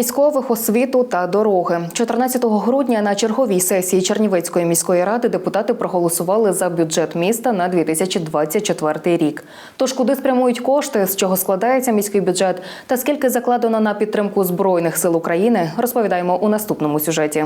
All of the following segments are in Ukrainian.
Військових освіту та дороги 14 грудня на черговій сесії Чернівецької міської ради депутати проголосували за бюджет міста на 2024 рік. Тож куди спрямують кошти, з чого складається міський бюджет та скільки закладено на підтримку збройних сил України, розповідаємо у наступному сюжеті.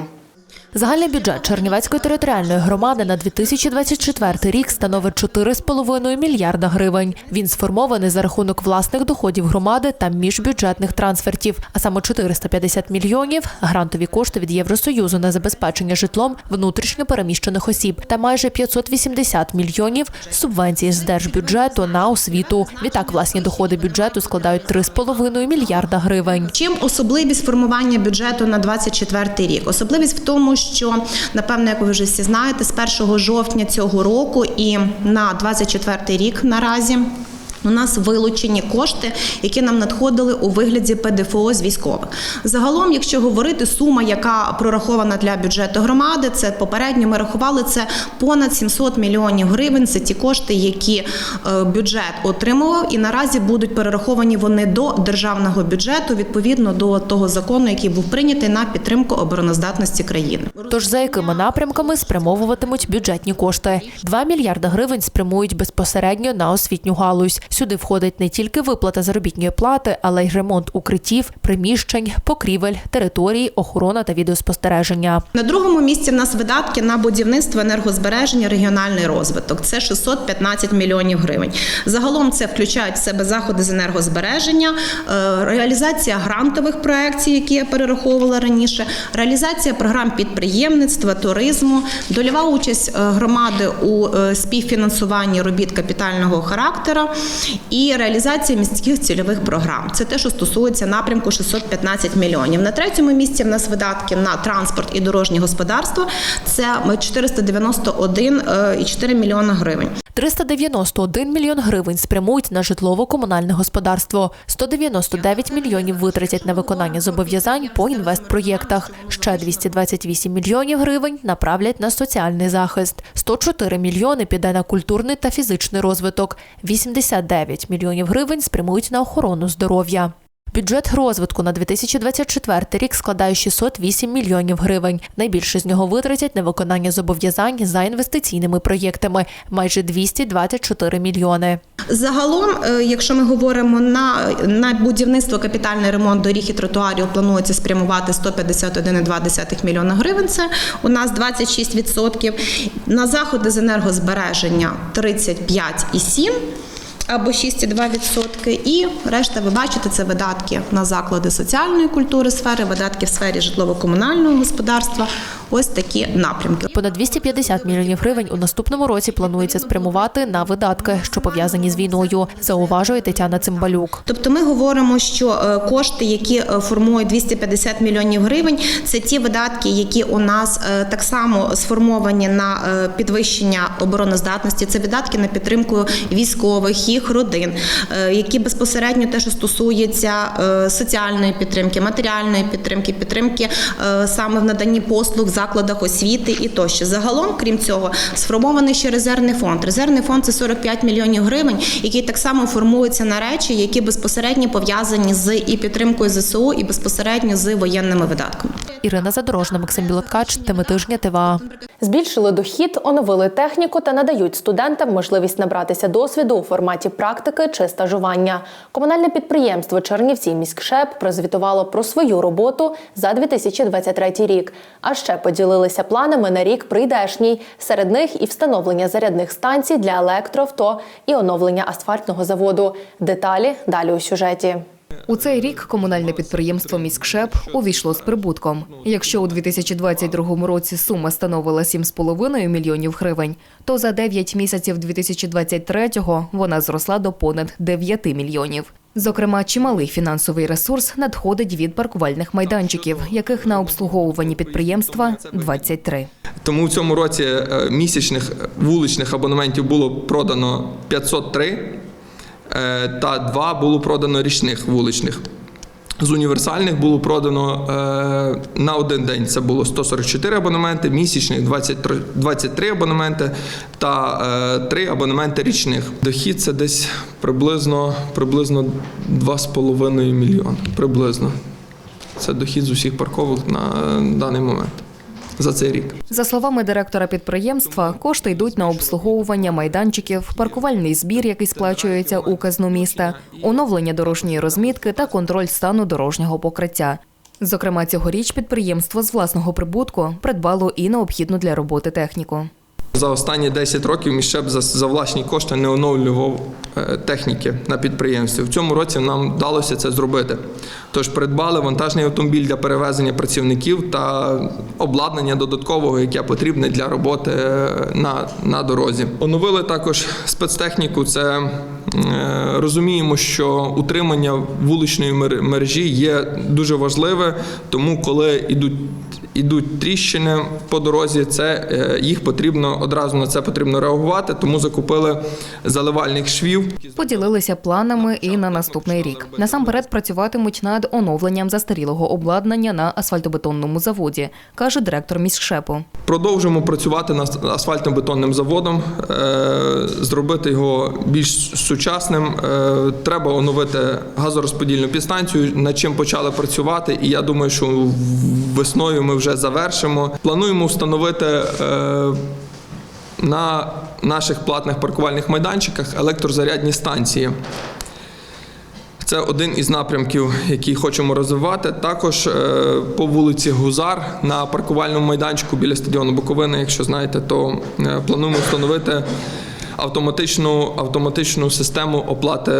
Загальний бюджет Чернівецької територіальної громади на 2024 рік становить 4,5 мільярда гривень. Він сформований за рахунок власних доходів громади та міжбюджетних трансфертів, а саме 450 мільйонів – грантові кошти від Євросоюзу на забезпечення житлом внутрішньо переміщених осіб та майже 580 мільйонів субвенції з держбюджету на освіту. Відтак власні доходи бюджету складають 3,5 мільярда гривень. Чим особливість формування бюджету на 24 рік? Особливість в тому, що напевно, як ви вже всі знаєте, з 1 жовтня цього року і на 24 рік наразі. У нас вилучені кошти, які нам надходили у вигляді ПДФО з військових. Загалом, якщо говорити, сума, яка прорахована для бюджету громади, це попередньо ми рахували це понад 700 мільйонів гривень. Це ті кошти, які е, бюджет отримував, і наразі будуть перераховані вони до державного бюджету відповідно до того закону, який був прийнятий на підтримку обороноздатності країни. Тож за якими напрямками спрямовуватимуть бюджетні кошти? 2 мільярда гривень спрямують безпосередньо на освітню галузь. Сюди входить не тільки виплата заробітної плати, але й ремонт укриттів, приміщень, покрівель, територій, охорона та відеоспостереження. На другому місці в нас видатки на будівництво енергозбереження, регіональний розвиток. Це 615 мільйонів гривень. Загалом це включають в себе заходи з енергозбереження, е, реалізація грантових проєктів, які я перераховувала раніше, реалізація програм підприємництва, туризму, дольова участь е, громади у е, співфінансуванні робіт капітального характеру і реалізація міських цільових програм. Це те, що стосується напрямку 615 мільйонів. На третьому місці в нас видатки на транспорт і дорожнє господарство. Це 491,4 мільйона гривень. 391 мільйон гривень спрямують на житлово-комунальне господарство. 199 мільйонів витратять на виконання зобов'язань по інвестпроєктах. Ще 228 мільйонів гривень направлять на соціальний захист. 104 мільйони піде на культурний та фізичний розвиток. 89 мільйонів гривень спрямують на охорону здоров'я. Бюджет розвитку на 2024 рік складає 608 мільйонів гривень. Найбільше з нього витратять на виконання зобов'язань за інвестиційними проєктами – майже 224 мільйони. Загалом, е, якщо ми говоримо на, на будівництво капітальний ремонт доріг і тротуарів, планується спрямувати 151,2 мільйона гривень. Це у нас 26%. На заходи з енергозбереження 35,7%. Або 6,2%. І решта, ви бачите, це видатки на заклади соціальної культури сфери, видатки в сфері житлово-комунального господарства. Ось такі напрямки. Понад 250 мільйонів гривень у наступному році планується спрямувати на видатки, що пов'язані з війною, зауважує Тетяна Цимбалюк. Тобто ми говоримо, що е, кошти, які е, формують 250 мільйонів гривень, це ті видатки, які у нас е, так само сформовані на підвищення обороноздатності. Це видатки на підтримку військових, їх родин, е, які безпосередньо те, що стосується е, соціальної підтримки, матеріальної підтримки, підтримки е, саме в наданні послуг в закладах освіти і тощо. Загалом, крім цього, сформований ще резервний фонд. Резервний фонд це 45 мільйонів гривень, який так само формується на речі, які безпосередньо пов'язані з і підтримкою ЗСУ, і безпосередньо з воєнними видатками. Ірина Задорожна, Максим Білоткач, теми тижня ТВА. Збільшили дохід, оновили техніку та надають студентам можливість набратися досвіду у форматі практики чи стажування. Комунальне підприємство Чернівці міськшеп прозвітувало про свою роботу за 2023 рік. А ще поділилися планами на рік прийдешній. Серед них і встановлення зарядних станцій для електроавто, і оновлення асфальтного заводу. Деталі далі у сюжеті. У цей рік комунальне підприємство «Міськшеп» увійшло з прибутком. Якщо у 2022 році сума становила 7,5 мільйонів гривень, то за 9 місяців 2023-го вона зросла до понад 9 мільйонів. Зокрема, чималий фінансовий ресурс надходить від паркувальних майданчиків, яких на обслуговуванні підприємства 23. Тому в цьому році е, місячних вуличних абонементів було продано 503 е, та два було продано річних вуличних. З універсальних було продано е, на один день це було 144 абонементи, місячних 23, 23 абонементи та е, 3 абонементи річних. Дохід це десь приблизно, приблизно 2,5 мільйони. Приблизно. Це дохід з усіх парковок на даний момент за цей рік. За словами директора підприємства, кошти йдуть на обслуговування майданчиків, паркувальний збір, який сплачується у казну міста, оновлення дорожньої розмітки та контроль стану дорожнього покриття. Зокрема, цьогоріч підприємство з власного прибутку придбало і необхідну для роботи техніку. За останні 10 років міщеб за, за власні кошти не оновлював е, техніки на підприємстві. В цьому році нам вдалося це зробити. Тож придбали вантажний автомобіль для перевезення працівників та обладнання додаткового, яке потрібне для роботи е, на, на дорозі. Оновили також спецтехніку. Це е, розуміємо, що утримання вуличної мер- мережі є дуже важливе, тому коли йдуть ідуть тріщини по дорозі, це е, їх потрібно одразу на це потрібно реагувати, тому закупили заливальних швів. Поділилися планами і на наступний рік. Насамперед працюватимуть над оновленням застарілого обладнання на асфальтобетонному заводі, каже директор міськшепу. Продовжуємо працювати над асфальтно-бетонним заводом, е, зробити його більш сучасним. Е, Треба оновити газорозподільну підстанцію, над чим почали працювати. І я думаю, що весною ми вже завершимо. Плануємо встановити е, на наших платних паркувальних майданчиках електрозарядні станції. Це один із напрямків, який хочемо розвивати. Також е, по вулиці Гузар на паркувальному майданчику біля стадіону Буковина, якщо знаєте, то е, плануємо встановити автоматичну, автоматичну систему оплати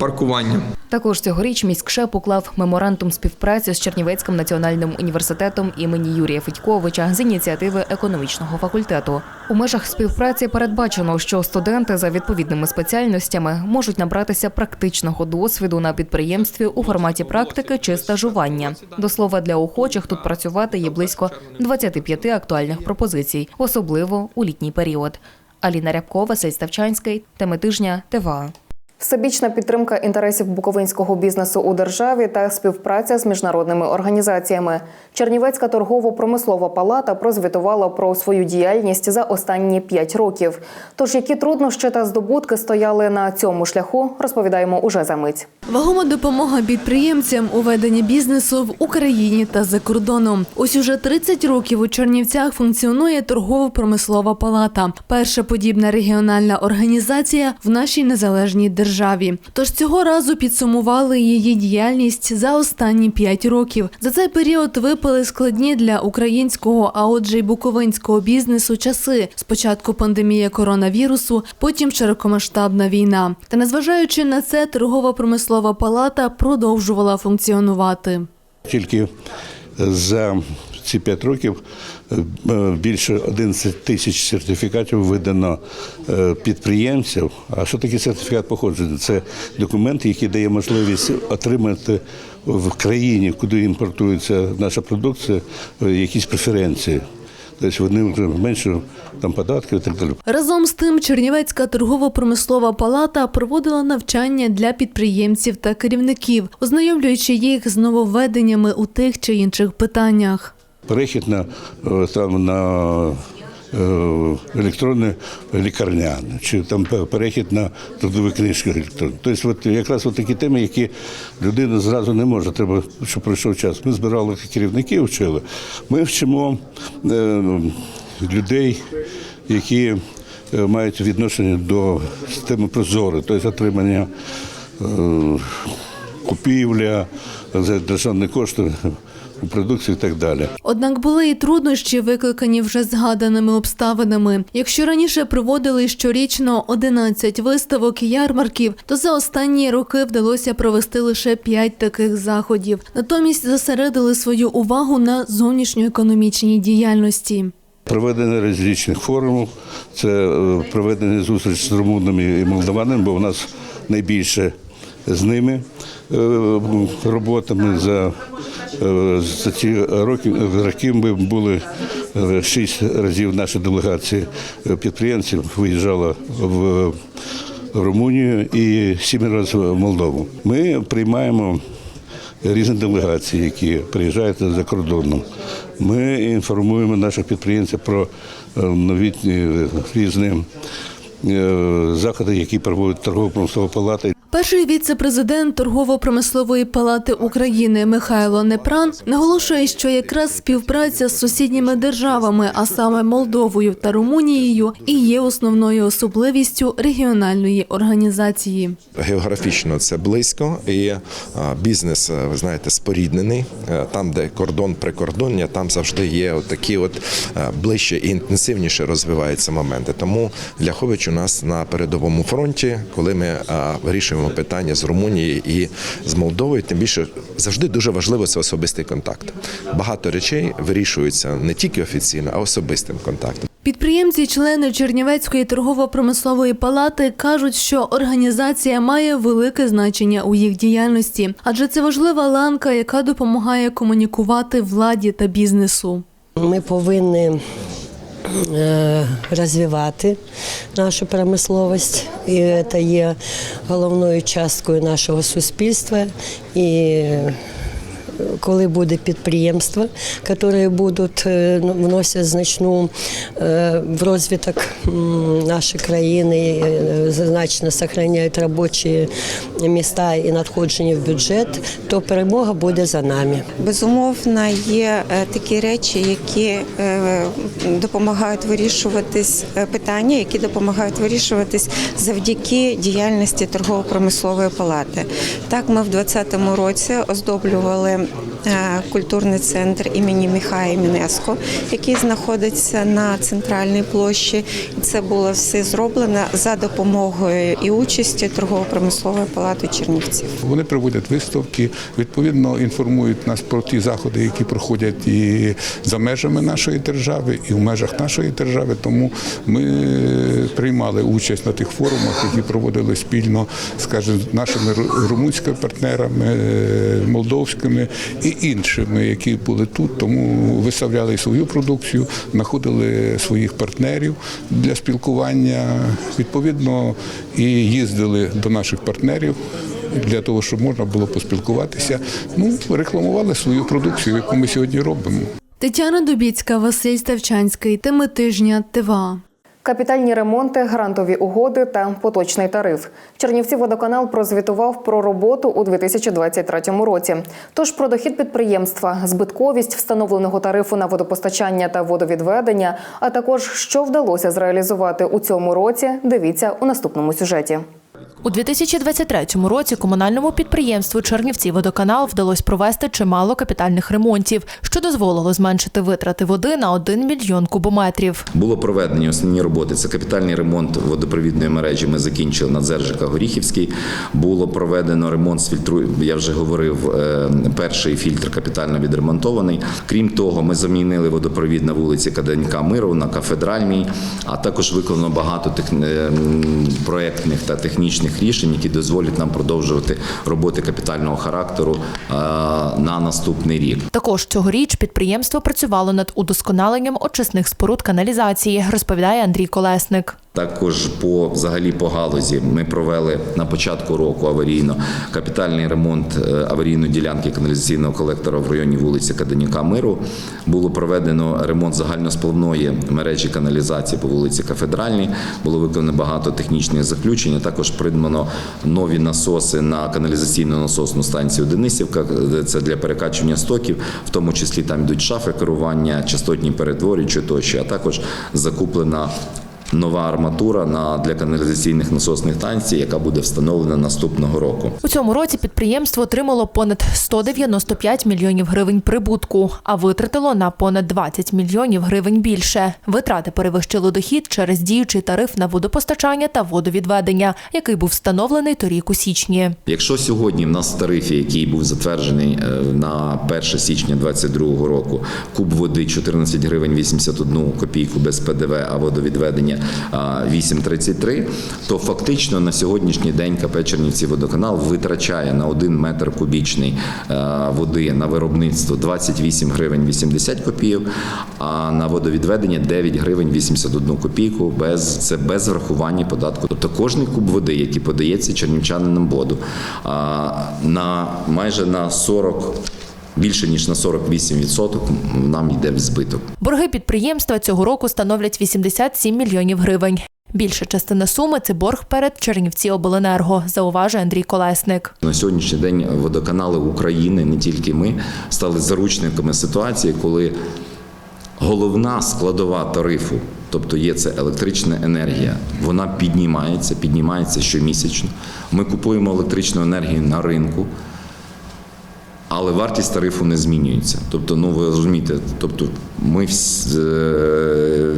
паркування. Також цьогоріч міськшеп уклав меморандум співпраці з Чернівецьким національним університетом імені Юрія Федьковича з ініціативи економічного факультету. У межах співпраці передбачено, що студенти за відповідними спеціальностями можуть набратися практичного досвіду на підприємстві у форматі практики чи стажування. До слова, для охочих тут працювати є близько 25 актуальних пропозицій, особливо у літній період. Аліна Рябкова, Василь Ставчанський, теми тижня, ТВА. Всебічна підтримка інтересів буковинського бізнесу у державі та співпраця з міжнародними організаціями. Чернівецька торгово-промислова палата прозвітувала про свою діяльність за останні п'ять років. Тож які труднощі та здобутки стояли на цьому шляху, розповідаємо уже за мить. Вагома допомога підприємцям у веденні бізнесу в Україні та за кордоном. Ось уже 30 років у Чернівцях функціонує торгово-промислова палата. Перша подібна регіональна організація в нашій незалежній державі. Тож цього разу підсумували її діяльність за останні 5 років. За цей період випали складні для українського, а отже й буковинського бізнесу часи. Спочатку пандемія коронавірусу, потім широкомасштабна війна. Та незважаючи на це, торгово-промислова палата продовжувала функціонувати. Тільки за ці п'ять років більше 11 тисяч сертифікатів видано е, підприємців. А що таке сертифікат походження? Це документ, який дає можливість отримати в країні, куди імпортується наша продукція, е, якісь преференції. Тобто вони вже менше там податків і так далі. Разом з тим, Чернівецька торгово-промислова палата проводила навчання для підприємців та керівників, ознайомлюючи їх з нововведеннями у тих чи інших питаннях. Перехід на е, там на е, електронне лікарняне, чи там перехід на трудові книжки електронні. Тобто, от якраз от такі теми, які людина зразу не може, треба, щоб пройшов час. Ми збирали керівників, вчили. Ми вчимо е, людей, які мають відношення до системи прозоро, тобто отримання купівля за державні кошти у продукції і так далі. Однак були і труднощі, викликані вже згаданими обставинами. Якщо раніше проводили щорічно 11 виставок і ярмарків, то за останні роки вдалося провести лише 5 таких заходів. Натомість зосередили свою увагу на зовнішньоекономічній діяльності. Проведення різних форумів, це е, проведення зустріч з румунами і молдаванами, бо в нас найбільше з ними е, роботами за, е, за ці роки, роки ми були е, шість разів наша делегація підприємців виїжджала в Румунію і сім разів в Молдову. Ми приймаємо різні делегації, які приїжджають за кордоном. Ми інформуємо наших підприємців про новітні різні заходи, які проводить торгово-промислова палата. Перший віце-президент торгово-промислової палати України Михайло Непран наголошує, що якраз співпраця з сусідніми державами, а саме Молдовою та Румунією, і є основною особливістю регіональної організації. Географічно це близько, і бізнес, е, ви знаєте, споріднений. Е, Там, де кордон прикордоння, там завжди є такі от е, ближче і інтенсивніше розвиваються моменти. Тому Ляхович у нас на передовому фронті, коли ми а, вирішуємо питання з Румунією і з Молдовою, тим більше завжди дуже важливо це особистий контакт. Багато речей вирішуються не тільки офіційно, а особистим контактом. Підприємці, члени Чернівецької торгово-промислової палати кажуть, що організація має велике значення у їх діяльності, адже це важлива ланка, яка допомагає комунікувати владі та бізнесу. Ми повинні розвивати нашу промисловість, і це є головною часткою нашого суспільства. І коли буде підприємства, які будуть е, ну, вносять значну е, в розвиток нашої країни, е, значно зберігають робочі міста і надходження в бюджет, то перемога буде за нами. Безумовно, є такі речі, які допомагають вирішуватись питання, які допомагають вирішуватись завдяки діяльності торгово-промислової палати. Так, ми в 2020 році оздоблювали культурний центр імені Міхая Мінеско, який знаходиться на центральній площі. Це було все зроблено за допомогою і участі торгово-промислової палати Чернівців. Вони проводять виставки, відповідно інформують нас про ті заходи, які проходять і за межами нашої держави, і в межах нашої держави. Тому ми приймали участь на тих форумах, які проводили спільно, скажімо, нашими ру- румунськими партнерами, е, молдовськими і іншими, які були тут. Тому виставляли свою продукцію, знаходили своїх партнерів для спілкування. Відповідно, і їздили до наших партнерів для того, щоб можна було поспілкуватися. Ну, рекламували свою продукцію, яку ми сьогодні робимо. Тетяна Дубіцька, Василь Ставчанський. Теми тижня. ТВА. Капітальні ремонти, грантові угоди та поточний тариф. Чернівці водоканал прозвітував про роботу у 2023 році. Тож про дохід підприємства, збитковість встановленого тарифу на водопостачання та водовідведення, а також що вдалося зреалізувати у цьому році. Дивіться у наступному сюжеті. У 2023 році комунальному підприємству Чернівці водоканал вдалося провести чимало капітальних ремонтів, що дозволило зменшити витрати води на 1 мільйон кубометрів. Було проведені основні роботи. Це капітальний ремонт водопровідної мережі. Ми закінчили на Дзержика Горіхівський. Було проведено ремонт з фільтру. Я вже говорив, е, перший фільтр капітально відремонтований. Крім того, ми замінили водопровід на вулиці Каденька Миру на кафедральній, а також виконано багато тех... е, проектних та технічних рішень, які дозволять нам продовжувати роботи капітального характеру е, на наступний рік. Також цьогоріч підприємство працювало над удосконаленням очисних споруд каналізації, розповідає Андрій Колесник. Також по взагалі по галузі ми провели на початку року аварійно капітальний ремонт е, аварійної ділянки каналізаційного колектора в районі вулиці Каденюка Миру. Було проведено ремонт загальносплавної мережі каналізації по вулиці Кафедральній. Було виконано багато технічних заключень. а Також придбано нові насоси на каналізаційну насосну станцію Денисівка. Це для перекачування стоків, в тому числі там йдуть шафи керування, частотні перетворюючі тощо, а також закуплена нова арматура на для каналізаційних насосних станцій, яка буде встановлена наступного року. У цьому році підприємство отримало понад 195 мільйонів гривень прибутку, а витратило на понад 20 мільйонів гривень більше. Витрати перевищили дохід через діючий тариф на водопостачання та водовідведення, який був встановлений торік у січні. Якщо сьогодні в нас в тарифі, який був затверджений е, на 1 січня 2022 року, куб води 14 гривень 81 копійку без ПДВ, а водовідведення 8,33, то фактично на сьогоднішній день КП Чернівці водоканал витрачає на 1 метр кубічний е, води на виробництво 28 гривень 80 копійок, а на водовідведення 9 гривень 81 копійку без це без врахування податку. Тобто кожний куб води, який подається чернівчанинам воду, на майже на 40 Більше ніж на 48% нам йде в збиток. Борги підприємства цього року становлять 87 мільйонів гривень. Більша частина суми це борг перед Чернівці Обленерго, зауважує Андрій Колесник. На сьогоднішній день водоканали України, не тільки ми, стали заручниками ситуації, коли головна складова тарифу, тобто є це електрична енергія, вона піднімається, піднімається щомісячно. Ми купуємо електричну енергію на ринку. Але вартість тарифу не змінюється. Тобто, ну ви розумієте, тобто ми вс- е,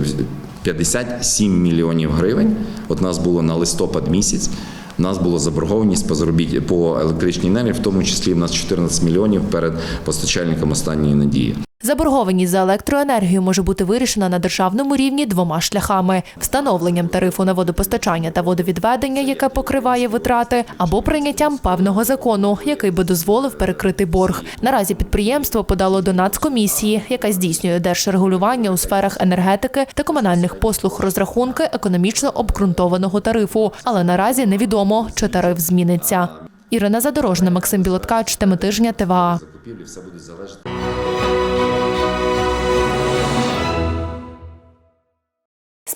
57 мільйонів гривень. От нас було на листопад місяць. У нас була заборгованість по заробіт по електричній енергії, в тому числі в нас 14 мільйонів перед постачальником останньої надії. Заборгованість за електроенергію може бути вирішена на державному рівні двома шляхами: встановленням тарифу на водопостачання та водовідведення, яке покриває витрати, або прийняттям певного закону, який би дозволив перекрити борг. Наразі підприємство подало до Нацкомісії, яка здійснює держрегулювання у сферах енергетики та комунальних послуг розрахунки економічно обґрунтованого тарифу. Але наразі невідомо, чи тариф зміниться. Ірина Задорожна, Максим Білоткач, теми тижня ТВА.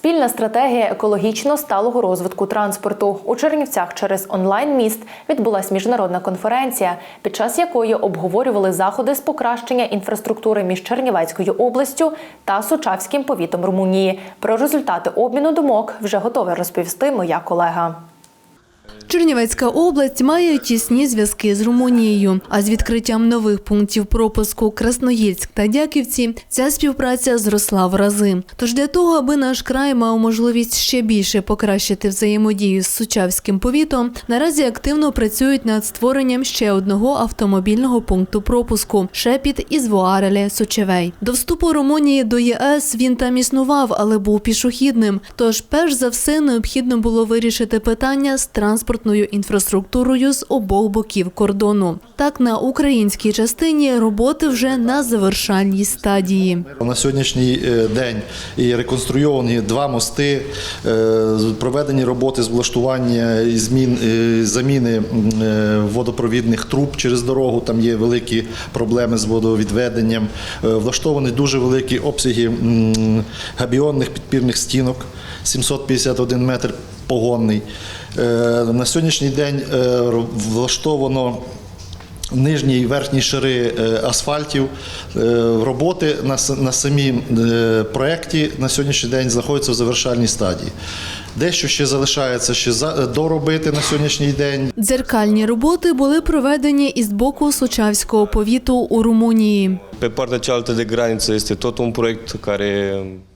Спільна стратегія екологічно сталого розвитку транспорту у Чернівцях через онлайн-міст відбулася міжнародна конференція, під час якої обговорювали заходи з покращення інфраструктури між Чернівецькою областю та Сучавським повітом Румунії. Про результати обміну думок вже готова розповісти моя колега. Чернівецька область має тісні зв'язки з Румунією. А з відкриттям нових пунктів пропуску Красноїльськ та Дяківці ця співпраця зросла в рази. Тож для того, аби наш край мав можливість ще більше покращити взаємодію з Сучавським повітом, наразі активно працюють над створенням ще одного автомобільного пункту пропуску Шепіт із Воареле Сочевей. До вступу Румунії до ЄС він там існував, але був пішохідним. Тож, перш за все, необхідно було вирішити питання з транспортною інфраструктурою з обох боків кордону. Так, на українській частині роботи вже на завершальній стадії. На сьогоднішній е, день і реконструйовані два мости, е, проведені роботи з влаштування і змін е, заміни водопровідних труб через дорогу. Там є великі проблеми з водовідведенням. Влаштовані дуже великі обсяги габіонних підпірних стінок, 751 метр погонний. Е, На сьогоднішній день е, влаштовано нижні і верхні шари е, асфальтів. Роботи на, на самій проєкті на сьогоднішній день знаходяться в завершальній стадії. Дещо ще залишається ще за- доробити на сьогоднішній день. Дзеркальні роботи були проведені із боку Сучавського повіту у Румунії. Pe partea cealaltă de graniță este tot un proiect care a realizat...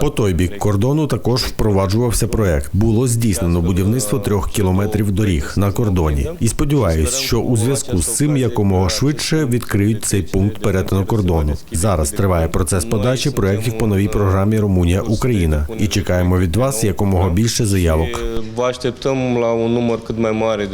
По той бік кордону також впроваджувався проект. Було здійснено будівництво трьох кілометрів доріг на кордоні. І сподіваюсь, що у зв'язку з цим якомога швидше відкриють цей пункт перетину кордону. Зараз триває процес подачі проєктів по новій програмі Румунія Україна і чекаємо від вас якомога більше заявок. Vă așteptăm la un număr cât mai mare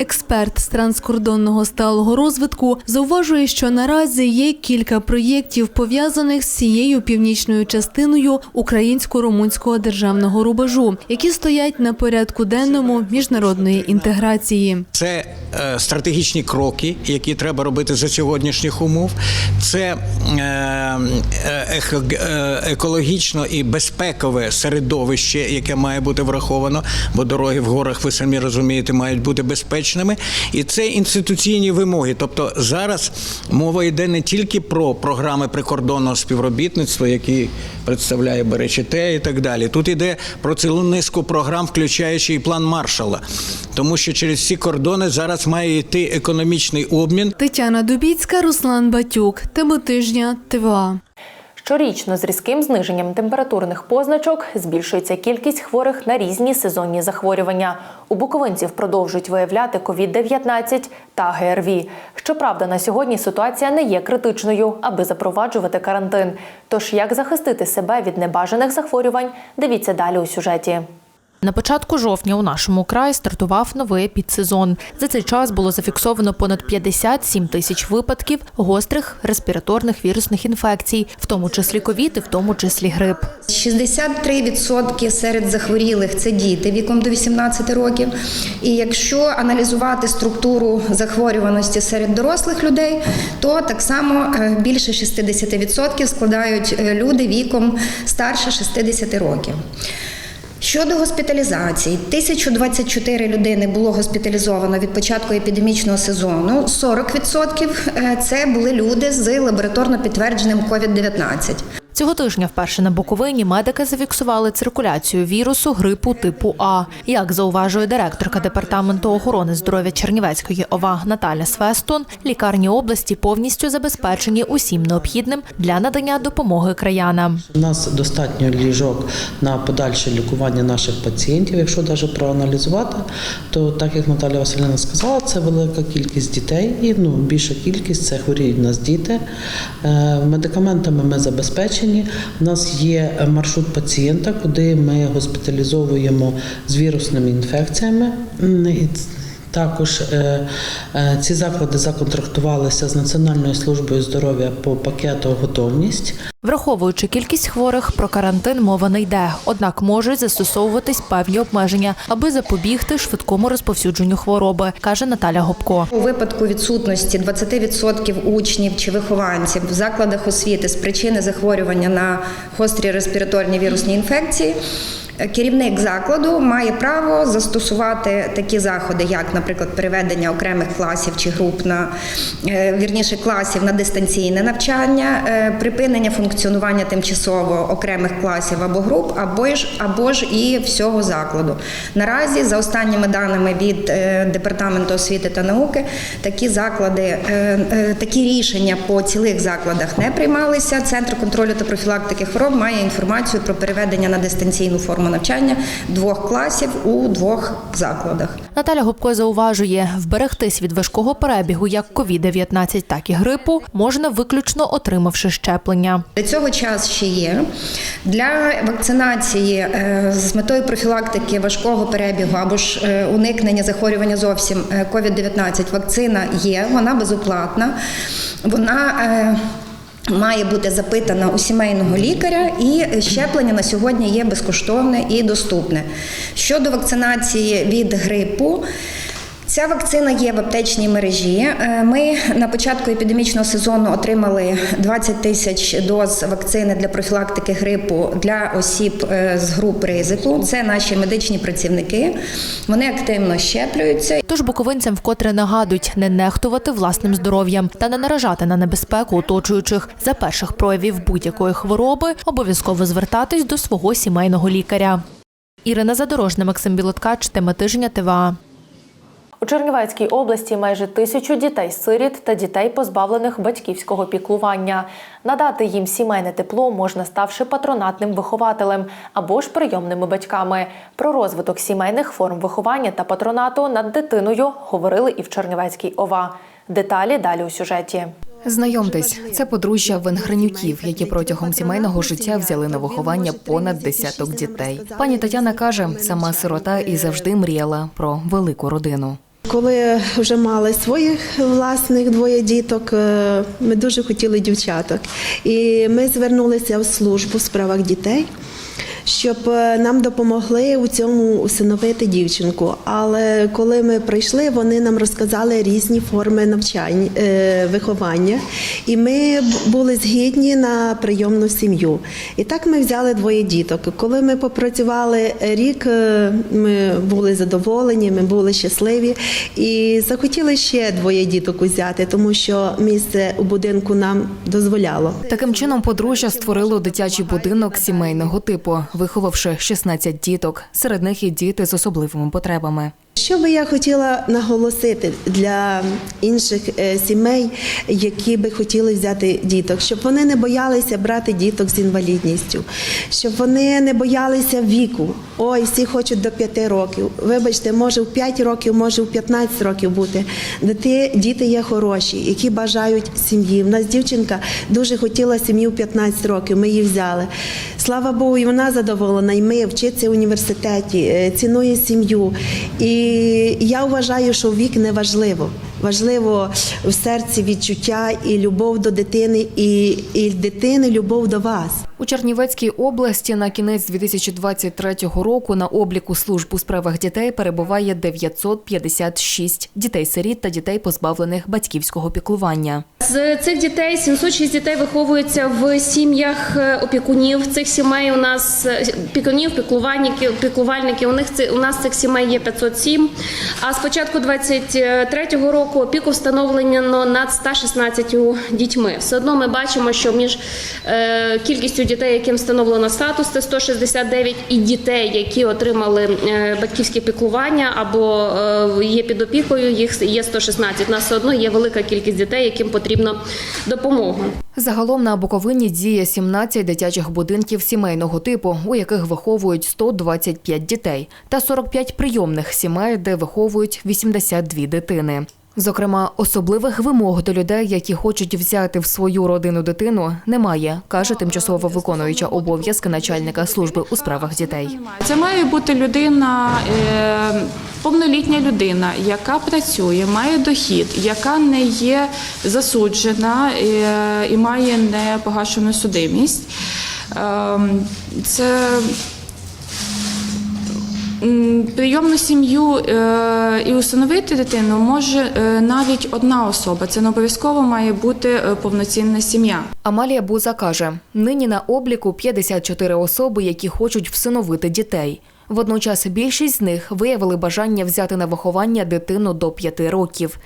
Експерт з транскордонного сталого розвитку зауважує, що наразі є кілька проєктів пов'язаних з цією північною частиною українсько-румунського державного рубежу, які стоять на порядку денному міжнародної інтеграції. Це е, стратегічні кроки, які треба робити за сьогоднішніх умов. Це е, е, е, екологічно і безпекове середовище, яке має бути враховано, бо дороги в горах, ви самі розумієте, мають бути безпечними. І це інституційні вимоги. Тобто зараз мова йде не тільки про програми прикордонного співробітництва, які представляє БРЧТ і так далі. Тут йде про цілу низку програм, включаючи і план Маршала. Тому що через ці кордони зараз має йти економічний обмін. Тетяна Дубіцька, Руслан Батюк. Теми тижня ТВА. Щорічно з різким зниженням температурних позначок збільшується кількість хворих на різні сезонні захворювання. У буковинців продовжують виявляти COVID-19 та ГРВІ. Щоправда, на сьогодні ситуація не є критичною, аби запроваджувати карантин. Тож як захистити себе від небажаних захворювань, дивіться далі у сюжеті. На початку жовтня у нашому краї стартував новий підсезон. За цей час було зафіксовано понад 57 тисяч випадків гострих респіраторних вірусних інфекцій, в тому числі ковід і в тому числі грип. 63% серед захворілих це діти віком до 18 років. І якщо аналізувати структуру захворюваності серед дорослих людей, то так само е, більше 60% складають е, люди віком старше 60 років. Щодо госпіталізації, 1024 людини було госпіталізовано від початку епідемічного сезону. 40% е, це були люди з лабораторно підтвердженим COVID-19. Цього тижня вперше на Буковині медики зафіксували циркуляцію вірусу грипу типу А. Як зауважує директорка департаменту охорони здоров'я Чернівецької ОВА Наталя Свестун, лікарні області повністю забезпечені усім необхідним для надання допомоги краянам. У нас достатньо ліжок на подальше лікування наших пацієнтів. Якщо навіть проаналізувати, то так як Наталя Васильівна сказала, це велика кількість дітей, і ну більша кількість це хворіють у нас діти. Е, Медикаментами ми забезпечені. У нас є маршрут пацієнта, куди ми госпіталізовуємо з вірусними інфекціями. Також е, е, ці заклади законтрактувалися з Національною службою здоров'я по пакету готовність. Враховуючи кількість хворих, про карантин мова не йде. Однак можуть застосовуватись певні обмеження, аби запобігти швидкому розповсюдженню хвороби, каже Наталя Гопко. У випадку відсутності 20% учнів чи вихованців в закладах освіти з причини захворювання на гострі респіраторні вірусні інфекції. Керівник закладу має право застосувати такі заходи, як, наприклад, переведення окремих класів чи груп на е, вірніше класів на дистанційне навчання, е, припинення функціонування тимчасово окремих класів або груп, або ж або ж і всього закладу. Наразі, за останніми даними від е, департаменту освіти та науки, такі заклади, такі рішення по цілих закладах не приймалися. Центр контролю та профілактики хвороб має інформацію про переведення на дистанційну форму навчання двох класів у двох закладах. Наталя Гопко зауважує, вберегтись від важкого перебігу як COVID-19, так і грипу можна виключно отримавши щеплення. Для цього час ще є. Для вакцинації е, з метою профілактики важкого перебігу або ж е, уникнення захворювання зовсім е, COVID-19 вакцина є, вона безоплатна. Вона е, Має бути запитана у сімейного лікаря, і щеплення на сьогодні є безкоштовне і доступне. Щодо вакцинації від грипу, Ця вакцина є в аптечній мережі. Е, Ми на початку епідемічного сезону отримали 20 тисяч доз вакцини для профілактики грипу для осіб е, з груп ризику. Це наші медичні працівники. Вони активно щеплюються. Тож буковинцям вкотре нагадують не нехтувати власним здоров'ям та не наражати на небезпеку оточуючих. За перших проявів будь-якої хвороби обов'язково звертатись до свого сімейного лікаря. Ірина Задорожна, Максим Білоткач, тема тижня ТВА. У Чернівецькій області майже тисячу дітей-сиріт та дітей, позбавлених батьківського піклування. Надати їм сімейне тепло можна, ставши патронатним вихователем або ж прийомними батьками. Про розвиток сімейних форм виховання та патронату над дитиною говорили і в Чернівецькій ОВА. Деталі далі у сюжеті. Знайомтесь, це подружжя Венгранюків, які протягом сімейного життя взяли на виховання понад десяток дітей. Пані Тетяна каже, сама сирота і завжди мріяла про велику родину. Коли вже мали своїх власних двоє діток, е, ми дуже хотіли дівчаток. І ми звернулися в службу в справах дітей, щоб е, нам допомогли у цьому усиновити дівчинку. Але коли ми прийшли, вони нам розказали різні форми навчання е, виховання, і ми були згідні на прийомну сім'ю. І так ми взяли двоє діток. Коли ми попрацювали рік, е, ми були задоволені, ми були щасливі і захотіли ще двоє діток узяти, тому що місце у будинку нам дозволяло. Таким чином, подружжя створило дитячий будинок сімейного типу, виховавши 16 діток. Серед них і діти з особливими потребами. Що би я хотіла наголосити для інших е, сімей, які би хотіли взяти діток, щоб вони не боялися брати діток з інвалідністю, щоб вони не боялися віку. Ой, всі хочуть до 5 років. Вибачте, може в 5 років, може в 15 років бути. Діти, діти є хороші, які бажають сім'ї. У нас дівчинка дуже хотіла сім'ю в 15 років. Ми її взяли. Слава Богу, і вона задоволена, і ми вчиться в університеті, е, цінує сім'ю. І я вважаю, що вік не важливо. Важливо в серці відчуття і любов до дитини, і, і дитини любов до вас. У Чернівецькій області на кінець 2023 року на обліку служб у справах дітей перебуває 956 дітей-сиріт та дітей, позбавлених батьківського піклування. З цих дітей 706 дітей виховуються в сім'ях е, опікунів. Цих сімей у нас е, опікунів, піклувальників, піклувальників. У них це у нас цих сімей є 507. А з початку 23-го року опіку встановлено над 116 дітьми. Все одно ми бачимо, що між е, кількістю дітей, яким встановлено статус, це 169, і дітей, які отримали е, батьківське піклування або е, є під опікою, їх є 116. У нас все одно є велика кількість дітей, яким потрібна допомога. Загалом на Буковині діє 17 дитячих будинків сімейного типу, у яких виховують 125 дітей, та 45 прийомних сімей, де виховують 82 дитини. Зокрема, особливих вимог до людей, які хочуть взяти в свою родину дитину, немає, каже тимчасово виконуюча обов'язки начальника служби у справах дітей. Це має бути людина, е, повнолітня людина, яка працює, має дохід, яка не є засуджена е, і має непогашену судимість. Ем, Це прийомну сім'ю е, і усиновити дитину може е, навіть одна особа. Це не обов'язково має бути е, повноцінна сім'я. Амалія Буза каже: нині на обліку 54 особи, які хочуть всиновити дітей. Водночас більшість з них виявили бажання взяти на виховання дитину до 5 років.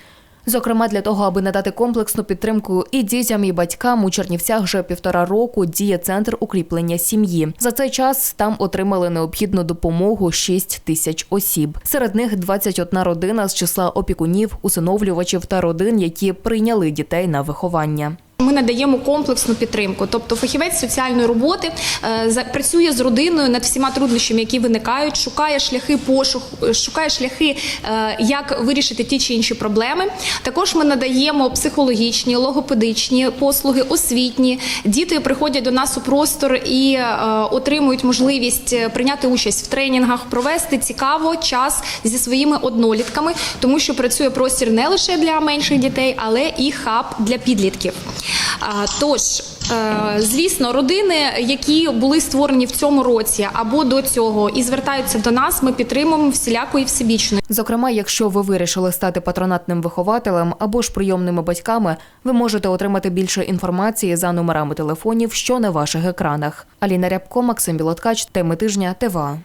Зокрема, для того, аби надати комплексну підтримку і дітям, і батькам у Чернівцях вже півтора року діє центр укріплення сім'ї. За цей час там отримали необхідну допомогу 6 тисяч осіб. Серед них 21 родина з числа опікунів, усиновлювачів та родин, які прийняли дітей на виховання. Ми надаємо комплексну підтримку, тобто фахівець соціальної роботи е, працює з родиною над всіма труднощами, які виникають, шукає шляхи пошуку, шукає шляхи, е, як вирішити ті чи інші проблеми. Також ми надаємо психологічні, логопедичні послуги, освітні. Діти приходять до нас у простор і е, отримують можливість е, прийняти участь в тренінгах, провести цікаво час зі своїми однолітками, тому що працює простір не лише для менших дітей, але і хаб для підлітків. Тож, е, звісно, родини, які були створені в цьому році або до цього, і звертаються до нас, ми підтримуємо всіляко і всебічно. Зокрема, якщо ви вирішили стати патронатним вихователем або ж прийомними батьками, ви можете отримати більше інформації за номерами телефонів, що на ваших екранах. Аліна Рябко, Максим Білоткач, теми тижня, ТВА.